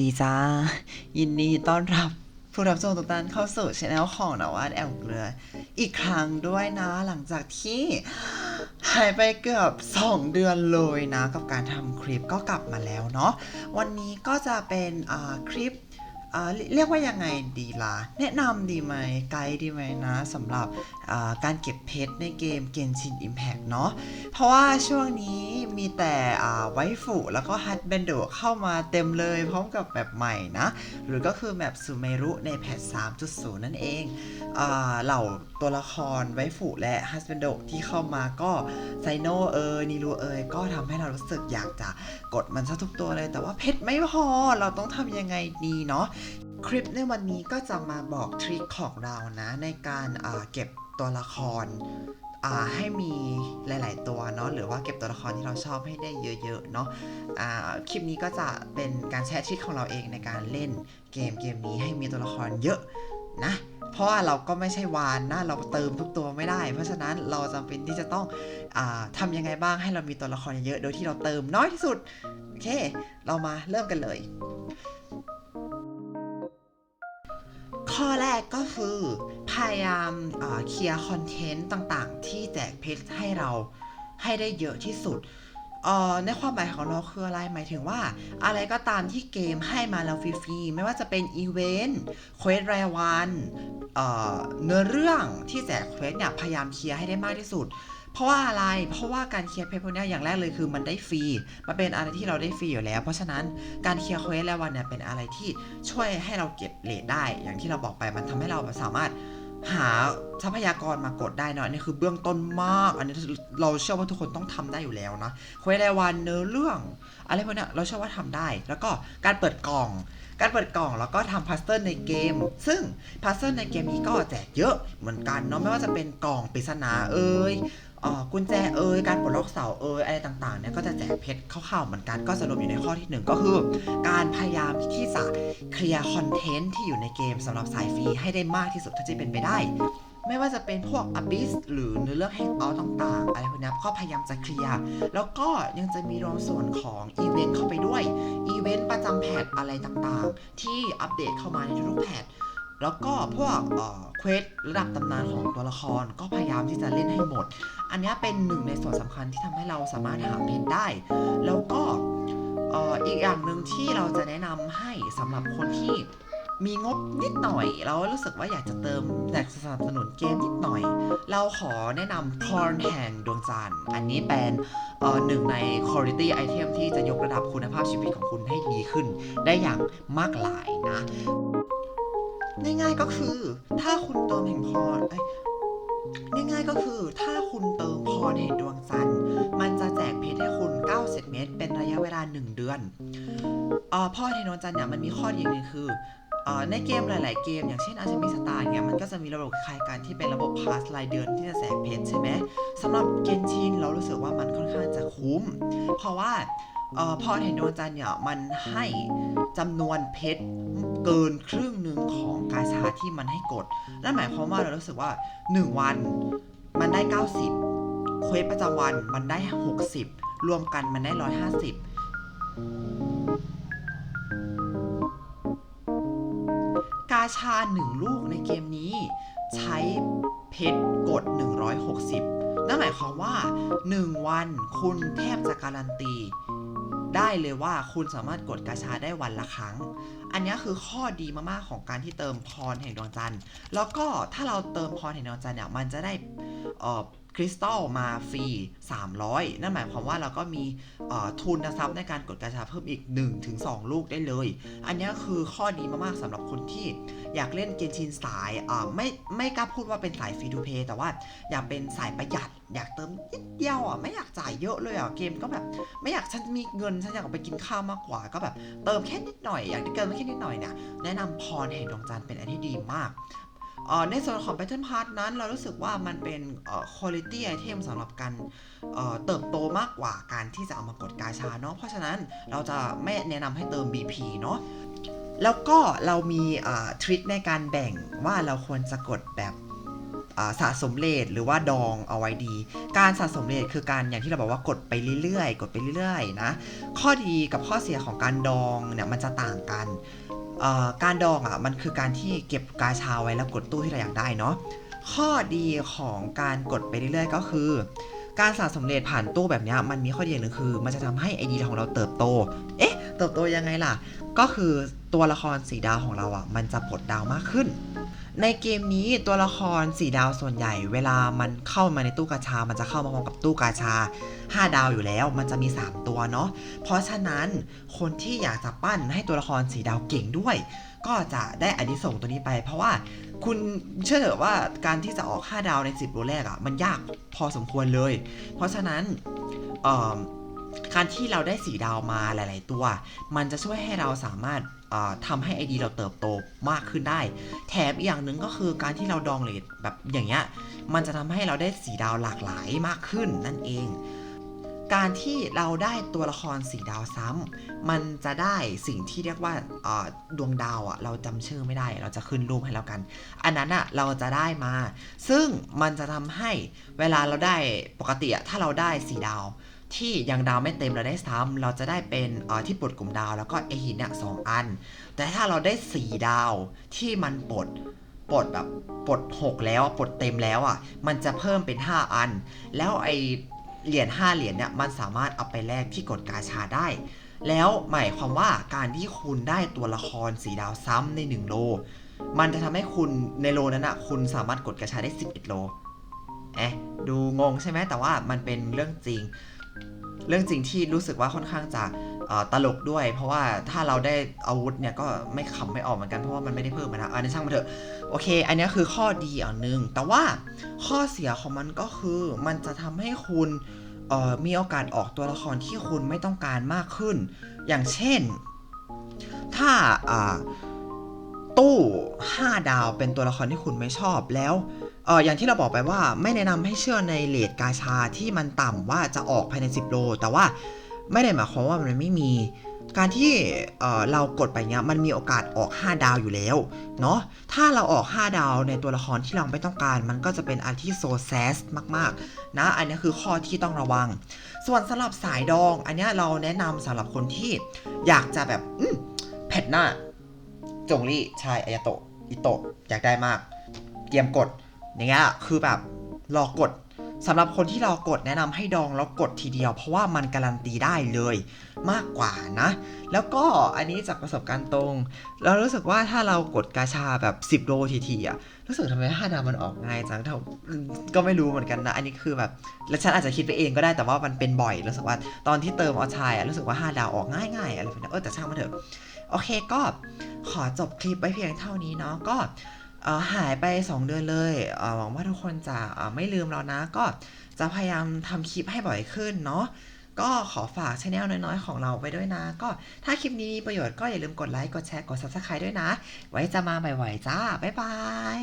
ดีจ้า ยินดีต้อนรับผู้รับชมทุกท่านเข้าสู่ช anel ของนวัดแอลเกลือ อีกครั้งด้วยนะหลังจากที่หายไปเกือบ 2 เดือนเลยนะ กับการทำคลิปก็กลับมาแล้วเนาะวันนี้ก็จะเป็นคลิป เรียกว่ายังไงดีล่ะ แนะนำดีไหมไกด์ดีไหมนะสำหรับการเก็บเพชรในเกม Genshin Impact เนาะเพราะว่าช่วงนี้มีแต่อ่าไวฟุแล้วก็ฮัตเบนโดเข้ามาเต็มเลยพร้อมกับแบบใหม่นะ หรือก็คือแบบซูเมรุในแพท 3.0 นั่นเองเหล่าตัวละครไวฟุและฮัตเบนโดที่เข้ามาก็ไซโนเอยนิรูเอยก็ทำให้เรารู้สึกอยากจะกดมันซะทุกตัวเลย แต่ว่าเพชรไม่พอเราต้องทำยังไงดีเนาะ คลิปในวันนี้ก็จะมาบอกทริคของเรานะ ในการเก็บตัวละครให้มีหลาย ๆ ตัวเนาะหรือว่าเก็บตัวละครที่เราชอบให้ได้เยอะ ๆ เนาะอ่าคลิปนี้ก็จะเป็นการแชร์ทริคของเราเองในการเล่นเกมเกมนี้ให้มีตัวละครเยอะนะเพราะว่าเราก็ไม่ใช่วานนะเราเติมทุกตัวไม่ได้ เพราะฉะนั้นเราจำเป็นที่จะต้องอาทำยังไงบ้างให้เรามีตัวละครเยอะโดยที่เราเติมน้อยที่สุดโอเค เรามาเริ่มกันเลย ข้อแรกก็คือพยายามเอ่อเคลียร์คอนเทนต์ต่างๆ ที่แจกเพชรให้เราให้ได้เยอะที่สุดอ่อในความหมายของเราคืออะไรหมายถึงว่า อะไรก็ตามที่เกมให้มาเราฟรีๆ ไม่ว่าจะเป็นอีเวนต์เควสรายวันเอ่อเนื้อเรื่องที่แจกเควสเนี่ยพยายามเคลียร์ให้ได้มากที่สุด เพราะว่าอะไร เพราะว่าการเคลียร์เพชรพวกนี้อย่างแรกเลยคือมันได้ฟรี มันเป็นอะไรที่เราได้ฟรีอยู่แล้ว เพราะฉะนั้นการเคลียร์เควสรายวันเนี่ยเป็นอะไรที่ช่วยให้เราเก็บเลทได้ อย่างที่เราบอกไปมันทำให้เราสามารถหาทรัพยากรมากดได้เนาะอันนี่คือเบื้องต้นมาก อันนี้เราเชื่อว่าทุกคนต้องทำได้อยู่แล้วนะเควสรายวันเนื้อเรื่อง อะไรพวกนี้เราเชื่อว่าทำได้ แล้วก็การเปิดกล่อง การเปิดกล่องแล้วก็ทำพัซเซิลในเกม ซึ่งพัซเซิลในเกมนี้ก็แจกเยอะเหมือนกันเนาะไม่ว่าจะเป็นกล่องปริศนาเอ่ยออกุญแจเอยการปลดล็อกเสาเอยอะไรต่างๆเนี่ยก็จะแจกเพชรเข่าวๆเหมือนกันก็สรุปอยู่ในข้อที่หนึ่งก็คือ การพยายามที่จะเคลียร์คอนเทนต์ที่อยู่ในเกมสำหรับสายฟรีให้ได้มากที่สุดเท่าที่เป็นไปได้ ไม่ว่าจะเป็นพวก Abyss หรือเนื้อเรื่องแฮงเอาต่างๆ อะไรพวกนี้ก็พยายามจะเคลียร์ แล้วก็ยังจะมีรวมส่วนของอีเวนต์เข้าไปด้วย อีเวนต์ประจำแพทอะไรต่างๆ ที่อัปเดตเข้ามาในทุกๆแพทแล้วก็พวกเอ่อเควสระดับตำนานของตัวละครก็พยายามที่จะเล่นให้หมด อันนี้เป็นหนึ่งในส่วนสำคัญที่ทำให้เราสามารถหาเพชรได้ แล้วก็อีกอย่างหนึ่งที่เราจะแนะนำให้สำหรับคนที่ มีงบนิดหน่อยแล้วรู้สึกว่าอยากจะเติมอยากสนับสนุนเกมนิดหน่อย เราขอแนะนำพรแห่งดวงจันทร์อันนี้เป็นหนึ่งใน quality item ที่จะยกระดับคุณภาพชีวิตของคุณให้ดีขึ้น ได้อย่างมากหลายนะ ง่ายๆก็คือถ้าคุณเติมแห่งพรง่ายๆก็คือถ้าคุณเติมพรแห่งดวงจันทร์มันจะแจกเพชรให้คุณ 90 เม็ดเป็นระยะเวลา 1 เดือนอ่อพรแห่งดวงจันทร์เนี่ยมันมีข้อดีอย่างนึงคือ ในเกมหลาย ๆ เกม อย่างเช่นอาจจะมีสตาร์เนี่ยมันก็จะมีระบบคล้ายกันที่เป็นระบบพาสรายเดือนที่จะแจกเพชรใช่ไหมสำหรับเกนชินเรารู้สึกว่ามันค่อนข้างจะคุ้ม เพราะว่าเอ่อพรแห่งดวงจันทร์เนี่ยมันให้จำนวนเพชรเกินครึ่งหนึ่งของกาชาที่มันให้กด นั่นหมายความว่าเรารู้สึกว่า 1 วันมันได้ 90 เควสประจำวันมันได้ 60 รวมกันมันได้ 150าชา1ลูกในเกมนี้ ใช้เพชรกด 160 นั่นหมายความว่า 1 วันคุณแทบจะการันตี ได้เลยว่าคุณสามารถกดกาชาได้วันละครั้ง อันนี้คือข้อดีมากๆของการที่เติมพรแห่งดวงจันทร์ แล้วก็ถ้าเราเติมพรแห่งดวงจันทร์เนี่ยมันจะได้เอ่อ คริสตัลมาฟรี 300 นั่นหมายความว่าเราก็มีทุนทรัพย์ในการกดกาชาเพิ่มอีก 1-2 ลูกได้เลย อันนี้คือข้อดีมากๆสำหรับคนที่อยากเล่นเกนชินสายไม่ไม่กล้าพูดว่าเป็นสายฟรีทูเพย์แต่ว่าอยากเป็นสายประหยัด อยากเติมนิดเดียวอะไม่อยากจ่ายเยอะเลยอะเกมก็แบบไม่อยากฉันมีเงินฉันอยากไปกินข้าวมากกว่าก็แบบเติมแค่นิดหน่อยอยากได้เกินแค่นิดหน่อยเนี่ยแนะนำพรแห่งดวงจันทร์เป็นอันที่ดีมาก ในส่วนของ Pattern Pass นั้นเรารู้สึกว่ามันเป็น quality item สำหรับการเติบโตมากกว่าการที่จะเอามากดกาชาเนาะเพราะฉะนั้นเราจะไม่แนะนำให้เติม BP เนาะแล้วก็เรามีทริคในการแบ่งว่าเราควรจะกดแบบสะสมเลทหรือว่าดองเอาไว้ดี การสะสมเลทคือการอย่างที่เราบอกว่ากดไปเรื่อยๆ กดไปเรื่อยๆนะ ข้อดีกับข้อเสียของการดองเนี่ยมันจะต่างกัน การดองอะมันคือการที่เก็บกาชาไว้แล้วกดตู้ที่เราอยากได้เนาะข้อดีของการกดไปเรื่อยๆ ก็คือ การสะสมเลทผ่านตู้แบบนี้มันมีข้อดีอย่างหนึ่งคือ มันจะทำให้ไอดีของเราเติบโต เอ๊ะ เติบโตยังไงล่ะ ก็คือตัวละครสีดาวของเราอะมันจะปลดดาวมากขึ้น ในเกมนี้ตัวละครสีดาวส่วนใหญ่ เวลามันเข้ามาในตู้กาชา มันจะเข้ามาพร้อมกับตู้กาชา 5 ดาวอยู่แล้วมันจะมี 3 ตัวเนาะเพราะฉะนั้นคนที่อยากจะปั้นให้ตัวละครสีดาวเก่งด้วย ก็จะได้อานิส่งตัวนี้ไป เพราะว่าคุณเชื่อเถอะว่าการที่จะออก 5 ดาวใน 10โรแรกอะ่ะมันยากพอสมควรเลย เพราะฉะนั้นเอ่อ การที่เราได้สีดาวมาหลาย ๆ ตัว มันจะช่วยให้เราสามารถเอ่อทำให้ไอดีเราเติบโตมากขึ้นได้ แถมอีกอย่างหนึ่งก็คือการที่เราดองเลทแบบอย่างเงี้ย มันจะทำให้เราได้สีดาวหลากหลายมากขึ้นนั่นเอง การที่เราได้ตัวละครสีดาวซ้ำมันจะได้สิ่งที่เรียกว่าดวงดาวอะเราจำชื่อไม่ได้ เราจะขึ้นรูปให้แล้วกัน อันนั้นอะเราจะได้มา ซึ่งมันจะทำให้เวลาเราได้ปกติอะถ้าเราได้สีดาว ที่ยังดาวไม่เต็มเราได้ซ้ำเราจะได้เป็นที่ปลดกลุ่มดาวแล้วก็ไอหินเนี่ยสองอัน แต่ถ้าเราได้สีดาวที่มันปลดปลดแบบปลด 6 แล้วปลดเต็มแล้วอะมันจะเพิ่มเป็น 5 อัน แล้วไอเหรียญ5เหรียญเนี่ยมันสามารถเอาไปแลกที่กดกาชาได้ แล้วหมายความว่าการที่คุณได้ตัวละครสีดาวซ้ำใน 1 โล มันจะทำให้คุณในโลนั้นอะคุณสามารถกดกาชาได้ 11 โลเอ๊ะดูงงใช่ไหมแต่ว่ามันเป็นเรื่องจริง เรื่องจริงที่รู้สึกว่าค่อนข้างจะตลกด้วย เพราะว่าถ้าเราได้อาวุธเนี่ยก็ไม่ขำไม่ออกเหมือนกันเพราะว่ามันไม่ได้เพิ่มมานะอันนี้ช่างมันเถอะโอเค อันนี้คือข้อดีอันหนึ่งแต่ว่าข้อเสียของมันก็คือมันจะทำให้คุณมีโอกาสออกตัวละครที่คุณไม่ต้องการมากขึ้น อย่างเช่น ถ้า ตู้ 5 ดาวเป็นตัวละครที่คุณไม่ชอบแล้วเอออย่างที่เราบอกไปว่าไม่แนะนำให้เชื่อในเลทกาชาที่มันต่ำว่าจะออกภายใน 10 โล แต่ว่าไม่ได้หมายความว่ามันไม่มี การที่เออเรากดไปเนี้ยมันมีโอกาสออก 5 ดาวอยู่แล้วเนาะถ้าเราออก 5 ดาวในตัวละครที่เราไม่ต้องการ มันก็จะเป็นอันที่โซแซสมากๆ นะ อันนี้คือข้อที่ต้องระวัง ส่วนสำหรับสายดอง อันนี้เราแนะนำสำหรับคนที่อยากจะแบบเผ็ดหน้า จงลี่ชายอายาโตะอิโตะอยากได้มาก เตรียมกดอย่างเงี้ยคือแบบรอกดสำหรับคนที่รอกดแนะนำให้ดองแล้วกดทีเดียว เพราะว่ามันการันตีได้เลยมากกว่านะ แล้วก็อันนี้จากประสบการณ์ตรง เรารู้สึกว่าถ้าเรากดกาชาแบบ 10 โลทีทีอะรู้สึกทำไมห้าดาวมันออกง่ายจังเก็ไม่รู้เหมือนกันนะ อันนี้คือแบบแล้วฉันอาจจะคิดไปเองก็ได้แต่ว่ามันเป็นบ่อยรู้สึกว่าตอนที่เติมออชายอะรู้สึกว่า 5 ดาวออกง่ายๆอะไรแบบนี้เออแต่ช่างมันเถอะ โอเคก็ขอจบคลิปไว้เพียงเท่านี้เนาะก็หายไป 2 เดือนเลยหวังว่าทุกคนจะไม่ลืมเรานะ ก็จะพยายามทำคลิปให้บ่อยขึ้นเนาะก็ขอฝากช anel น้อยๆ ของเราไปด้วยนะ ก็ถ้าคลิปนี้มีประโยชน์ก็อย่าลืมกดไลค์ กดแชร์ กด subscribe ด้วยนะ ไว้จะมาบ่อยๆ จ้า บ๊ายบาย